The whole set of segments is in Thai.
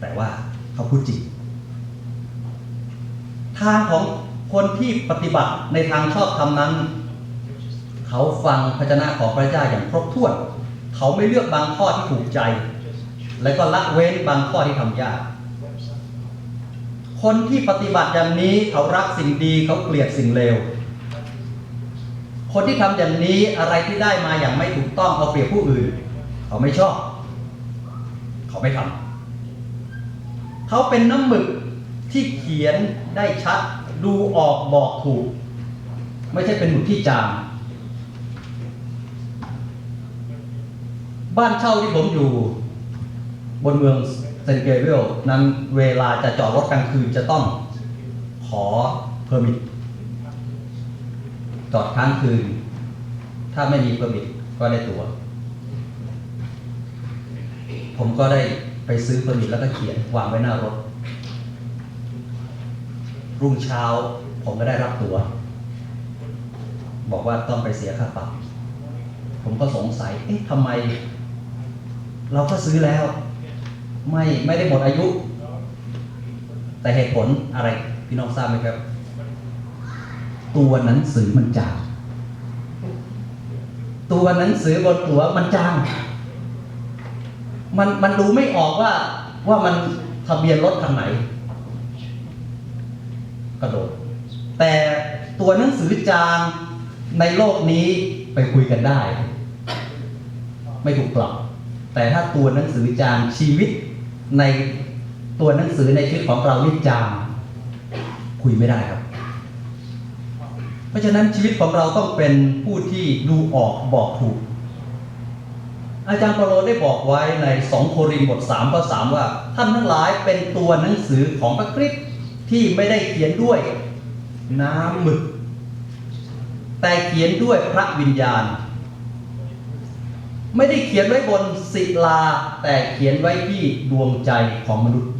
แต่ว่าเขาพูดจริงทางของคนที่ปฏิบัติในทางชอบธรรมนั้น เขาฟังพระเจนะของพระเจ้าอย่างครบถ้วน เขาไม่เลือกบางข้อที่ถูกใจ และก็ละเว้นบางข้อที่ทำยาก คนที่ปฏิบัติอย่างนี้เขารักสิ่งดีเขาเกลียดสิ่งเลว คนที่ทำอย่างนี้อะไรที่ได้มาอย่างไม่ถูกต้องเอาเปรียบผู้อื่น เขาไม่ชอบ เขาไม่ทำ เขาเป็นน้ำหมึกที่เขียนได้ชัด ดูออกบอกถูก ไม่ใช่เป็นหมึกที่จางบ้านเช่าที่ผมอยู่บนเมืองเซนเกเวลนั้นเวลาจะจอดรถกลางคืนจะต้องขอเพอร์มิทจอดค้างคืน ถ้าไม่มีเพอร์มิทก็ได้ตัว ผมก็ได้ ไปซื้อเพอร์มิทแล้วก็เขียนวางไว้หน้ารถ รุ่งเช้าผมก็ได้รับตัว บอกว่าต้องไปเสียค่าปรับผมก็สงสัย เอ๊ะทำไม เราก็ซื้อแล้ว ไม่ไม่ได้หมดอายุ แต่เหตุผลอะไร พี่น้องทราบไหมครับ ตัวหนังสือมันจางตัวหนังสือบนตัวมันจาง มันมันดูไม่ออกว่าว่ามันทะเบียนรถคันไหน กระโดด แต่ตัวหนังสือจางในโลกนี้ไปคุยกันได้ ไม่ถูกปรับแต่ถ้าตัวหนังสือจางชีวิตในตัวหนังสือในชีวิตของเรานี่จางคุยไม่ได้ครับ เพราะฉะนั้นชีวิตของเราต้องเป็นผู้ที่ดูออกบอกถูก อาจารย์เปาโลได้บอกไว้ใน 2 โครินธ์บท3ข้อ3ว่า ท่านทั้งหลายเป็นตัวหนังสือของพระคริสต์ที่ไม่ได้เขียนด้วยน้ำหมึก แต่เขียนด้วยพระวิญญาณ ไม่ได้เขียนไว้บนศิลา แต่เขียนไว้ที่ดวงใจของมนุษย์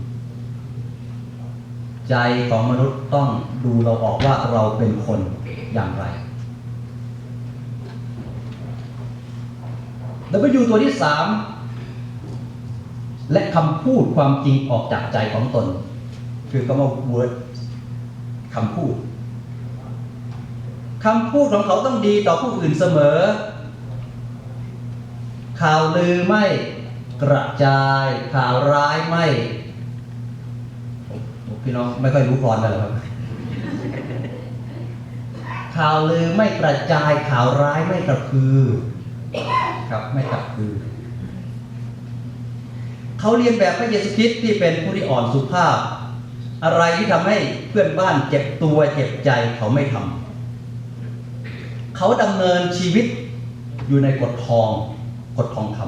ใจของมนุษย์ต้องดูเราออกว่าเราเป็นคนอย่างไร W ตัวที่สามและคำพูดความจริงออกจากใจของตน คือคำว่า word คำพูดคำพูดของเขาต้องดีต่อผู้อื่นเสมอ ข่าวลือไม่กระจาย ข่าวร้ายไม่โอ้พี่น้องไม่ค่อยรู้พรกันเหรอครับ ข่าวลือไม่กระจาย ข่าวร้ายไม่กระพือ ครับไม่กระพือเขาเรียนแบบพระเยซูคริสต์ที่เป็นผู้ที่อ่อนสุภาพ อะไรที่ทำให้เพื่อนบ้านเจ็บตัวเจ็บใจเขาไม่ทำเขาดำเนินชีวิตอยู่ในกฎทองกฎทองค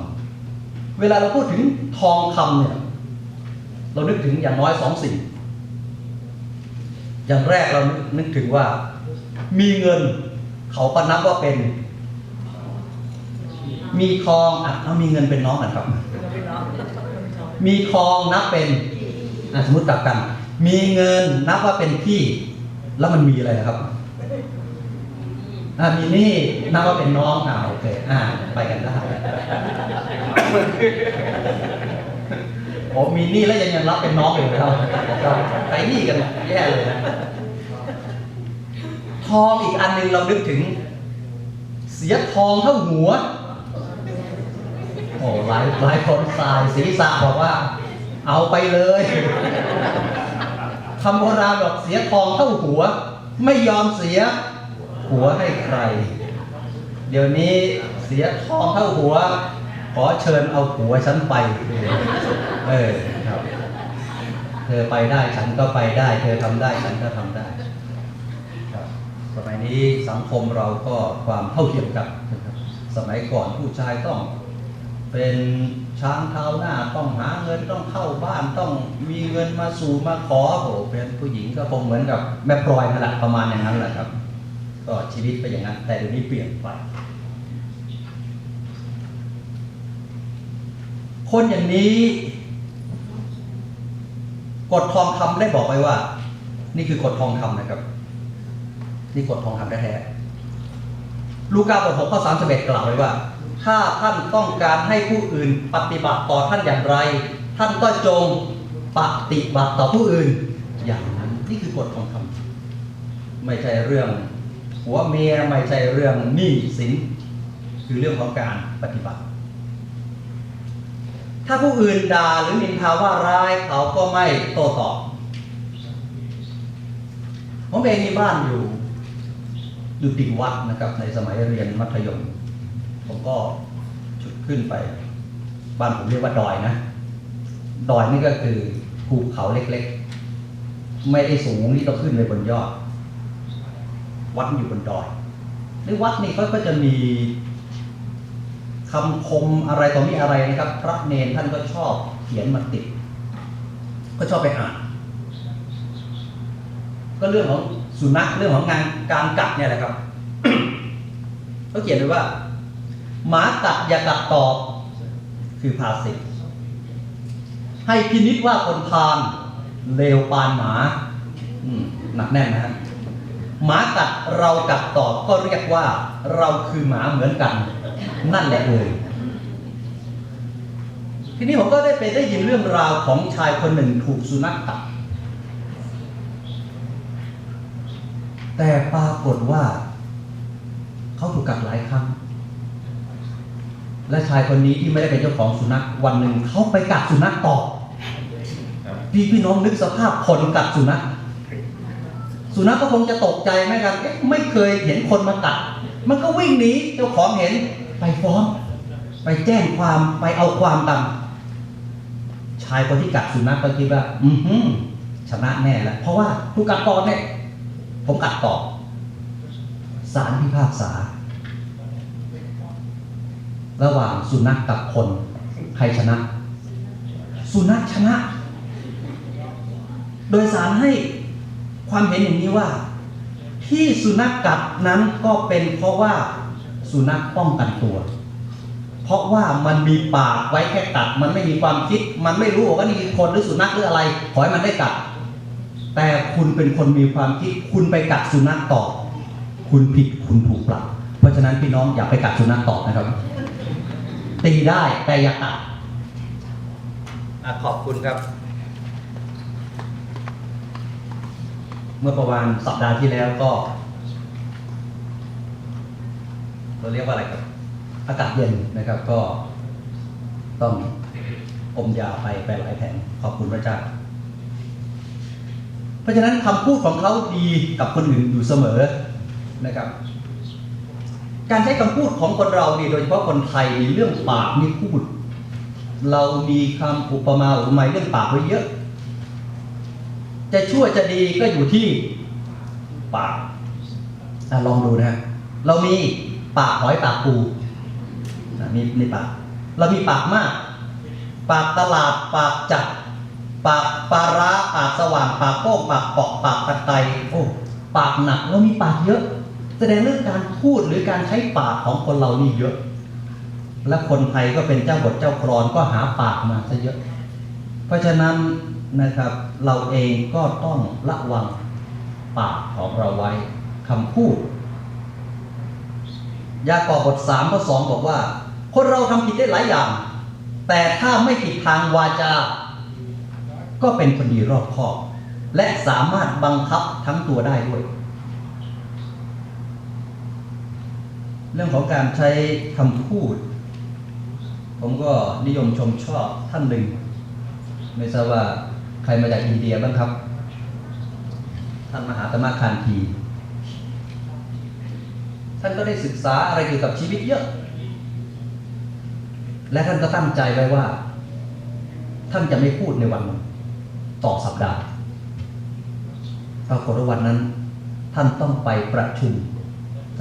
ำเวลาเราพูดถึงทองคำเนี่ยเรานึกถึงอย่างน้อยสองสิ่ง อย่างแรกเรานึกถึงว่า มีเงิน เขาก็นับว่าเป็น มีทองอะเอามีเงินเป็นน้องกันครับ มีทองนับเป็นอะสมมติกลับกัน มีเงินนับว่าเป็นพี่ แล้วมันมีอะไรนะครับอะมีหนี่นับว่าเป็นน้องอ่าโอเคอ่าไปกันได้ผมมีหนี้แล้วยังยังรับเป็นน้องอยู่นะครับเราไปหนี้กันแย่เลยนะทองอีกอันหนึ่งเรานึกถึง เสียทองเท่าหัว โอ้หลายหลายคนสายศีรษะบอกว่า เอาไปเลยคำโบราณบอกเสียทองเท่าหัว ไม่ยอมเสีย หัวให้ใคร เดี๋ยวนี้เสียทองเท่าหัว ขอเชิญเอาหัวฉันไป เออครับ เธอไปได้ฉันก็ไปได้ เธอทำได้ฉันก็ทำได้ครับสมัยนี้สังคมเราก็ความเท่าเทียมกันสมัยก่อนผู้ชายต้อง เป็นช้างเท้าหน้าต้องหาเงินต้องเข้าบ้านต้องมีเงินมาสู่มาขอโหเป็นผู้หญิงก็คงเหมือนกับแม่พลอยนั่นแหละประมาณอย่างนั้นแหละครับ ก็ชีวิตเป็นอย่างนั้น แต่เดี๋ยวนี้เปลี่ยนไป คนอย่างนี้กฎทองคำได้บอกไว้ว่า นี่คือกฎทองคำนะครับ นี่กฎทองคำแท้ๆลูกาบทหกข้อสามสิบเอ็ดกล่าวไว้ว่า ถ้าท่านต้องการให้ผู้อื่นปฏิบัติต่อท่านอย่างไร ท่านก็จงปฏิบัติต่อผู้อื่น อย่างนั้นนี่คือกฎของธรรมไม่ใช่เรื่องหัวเมียไม่ใช่เรื่องหนี้สินคือเรื่องของการปฏิบัติ ถ้าผู้อื่นด่าหรือนินทาว่าร้ายเขาก็ไม่โต้ตอบผมเองมีบ้านอยู่อยู่ติวัดนะครับในสมัยเรียนมัธยม ผมก็จุดขึ้นไป บ้านผมเรียกว่าดอยนะ ดอยนี่ก็คือภูเขาเล็กๆ ไม่ได้สูงที่ต้องขึ้นไปบนยอด วัดอยู่บนดอยในวัดนี่เขาก็จะมีคำคมอะไรต่อมีอะไรนะครับ พระเนนท่านก็ชอบเขียนมาติด ก็ชอบไปอ่าน ก็เรื่องของสุนัขเรื่องของงานการกัดเนี่ยแหละครับเขาเขียนไว้ว่า หมากัดอย่ากัดตอบ คือภาษิตให้พินิษว่าคนทานเลวปานหมาหนักแน่นนะฮะหมากัดเรากัดตอบก็เรียกว่า เราคือหมาเหมือนกัน นั่นแหละเลยทีนี้ผมก็ได้ไปได้ยินเรื่องราวของชายคนหนึ่งถูกสุนัขกัด แต่ปรากฏว่า เขาถูกกัดหลายครั้ง และชายคนนี้ที่ไม่ได้เป็นเจ้าของสุนัขวันหนึ่งเขาไปกัดสุนัขต่อพี่พี่น้องนึกสภาพคนกัดสุนัขสุนัขก็คงจะตกใจไหมครับเอ๊ะไม่เคยเห็นคนมากัด มันก็วิ่งหนีเจ้าของเห็นไปฟ้องไปแจ้งความไปเอาความกันชายคนที่กัดสุนัขก็คิดว่า อือหือชนะแน่แล้วเพราะว่าผู้กัดต่อเนี่ยผมกัดต่อศาลพิพากษา ระหว่างสุนัขกับคน ใครชนะ สุนัขชนะ โดยสารให้ความเห็นอย่างนี้ว่า ที่สุนัขกัดนั้นก็เป็นเพราะว่าสุนัขป้องกันตัว เพราะว่ามันมีปากไว้แค่กัด มันไม่มีความคิด มันไม่รู้ว่านี่คือคนหรือสุนัขหรืออะไรขอให้มันได้กัด แต่คุณเป็นคนมีความคิด คุณไปกัดสุนัขต่อ คุณผิดคุณถูกปรับ เพราะฉะนั้นพี่น้องอย่าไปกัดสุนัขต่อนะครับ ตีได้แต่อย่ากัดอะขอบคุณครับ เมื่อประมาณสัปดาห์ที่แล้วก็เราเรียกว่าอะไรครับ อากาศเย็นนะครับก็ต้องอมยาไปไปหลายแผงขอบคุณพระเจ้า เพราะฉะนั้นคำพูดของเขาดีกับคนอื่นอยู่เสมอนะครับ การใช้คำพูดของคนเรานี่โดยเฉพาะคนไทยในเรื่องปากนี่พูด เรามีคำอุปมาอุปไมยเรื่องปากไว้เยอะ จะชั่วจะดีก็อยู่ที่ปากอลองดูนะ เรามีปากหอยปากปูนะมีในปาก เรามีปากมาก ปากตลาดปากจัดปากปลาร้าปากสว่าง ปากโป้งปากเปาะปากตะไคร้โอ้ปากหนักเรามีปากเยอะ แสดงเรื่องการพูดหรือการใช้ปากของคนเรานี่เยอะ และคนไทยก็เป็นเจ้าบทเจ้ากรอนก็หาปากมาซะเยอะ เพราะฉะนั้นนะครับเราเองก็ต้องระวังปากของเราไว้คำพูด ยากอบบทสามข้อสองบอกว่า คนเราทำผิดได้หลายอย่าง แต่ถ้าไม่ผิดทางวาจา ก็เป็นคนดีรอบคอบ และสามารถบังคับทั้งตัวได้ด้วย เรื่องของการใช้คำพูด ผมก็นิยมชมชอบท่านหนึ่ง ไม่ทราบว่าใครมาจากอินเดียบ้างครับ ท่านมหาตมะคานที ท่านก็ได้ศึกษาอะไรเกี่ยวกับชีวิตเยอะ และท่านก็ตั้งใจไว้ว่า ท่านจะไม่พูดในวันต่อสัปดาห์ปรากฏว่าวันนั้น ท่านต้องไปประชุม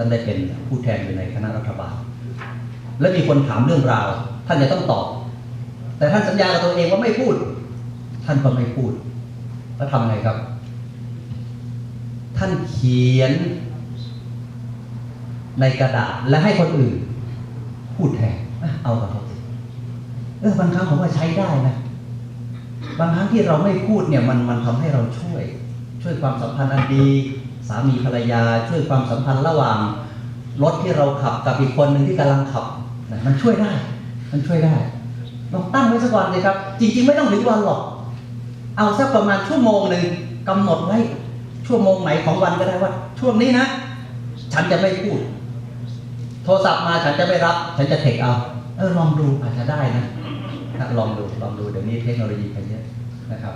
ท่านได้เป็นผู้แทนอยู่ในคณะรัฐบาล และมีคนถามเรื่องราว ท่านจะต้องตอบ แต่ท่านสัญญากับตัวเองว่าไม่พูด ท่านก็ไม่พูด แล้วทำไงครับ ท่านเขียนในกระดาษและให้คนอื่น พูดแทนเอากับเขาสิเออบางครั้งผมว่าใช้ได้นะบางครั้งที่เราไม่พูดเนี่ยมันมันทำให้เราช่วย ช่วยความสัมพันธ์อันดี สามีภรรยาช่วยความสัมพันธ์ระหว่างรถที่เราขับกับอีกคนหนึ่งที่กำลังขับมันช่วยได้ มันช่วยได้ลองตั้งไว้สักวันเลยครับ จริง ๆ ไม่ต้องถึงวันหรอก เอาสักประมาณชั่วโมงหนึ่งกำหนดไว้ชั่วโมงไหนของวันก็ได้ว่า ช่วงนี้นะ ฉันจะไม่พูด โทรศัพท์มาฉันจะไม่รับ ฉันจะเทคเอาเออลองดูอาจจะได้นะนะลองดูลองดูเดี๋ยวนี้เทคโนโลยีไปเยอะนะครับ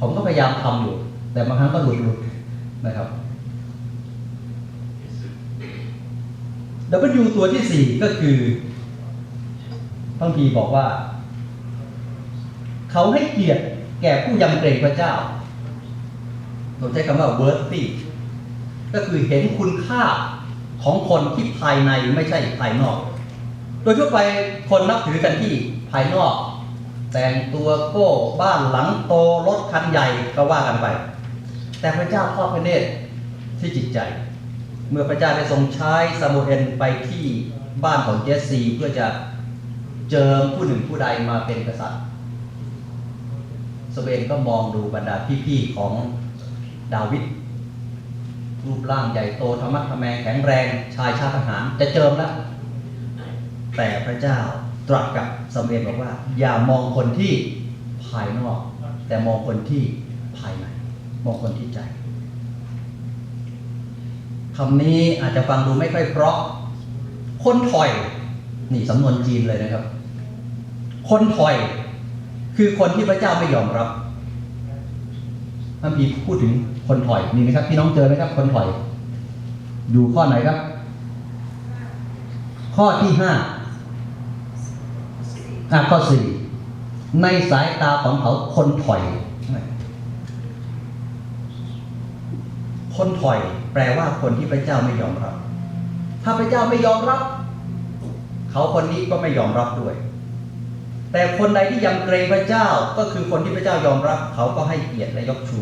ผมก็พยายามทำอยู่ แต่บางครั้งก็หลุดหลุดนะครับ W ตัวที่สี่ก็คือพระพีบอกว่า เขาให้เกียรติแก่ผู้ยำเกรงพระเจ้าเราใช้คำว่า worthy ก็คือเห็นคุณค่าของคนที่ภายในไม่ใช่ภายนอก โดยทั่วไปคนนับถือกันที่ภายนอก แต่งตัวโก้บ้านหลังโตรถคันใหญ่ก็ว่ากันไป แต่พระเจ้าทอดพระเนตรที่จิตใจ เมื่อพระเจ้าได้ทรงใช้ซามูเอลไปที่บ้านของเจสซีเพื่อจะเจิมผู้หนึ่งผู้ใดมาเป็นกษัตริย์สเวนก็มองดูบรรดาพี่ๆของดาวิดรูปร่างใหญ่โตธรรมะธรรแมงแข็งแรงชายชาติทหารจะเจิมแล้ว แต่พระเจ้าตรัสกับสมเด็จบอกว่า อย่ามองคนที่ภายนอก แต่มองคนที่ภายในมองคนที่ใจ คำนี้อาจจะฟังดูไม่ค่อยเพราะ คนถอย นี่สำนวนจีนเลยนะครับ คนถอย คือคนที่พระเจ้าไม่ยอมรับท่านพีร์พูดถึงคนถอยนี่นะครับพี่น้องเจอไหมครับ คนถอย ดูข้อไหนครับ ข้อที่ห้าข้อสี่ในสายตาของเขาคนถอย คนถอยแปลว่าคนที่พระเจ้าไม่ยอมรับ ถ้าพระเจ้าไม่ยอมรับ เขาคนนี้ก็ไม่ยอมรับด้วย แต่คนใดที่ยำเกรงพระเจ้าก็คือคนที่พระเจ้ายอมรับ เขาก็ให้เกียรติและยกชู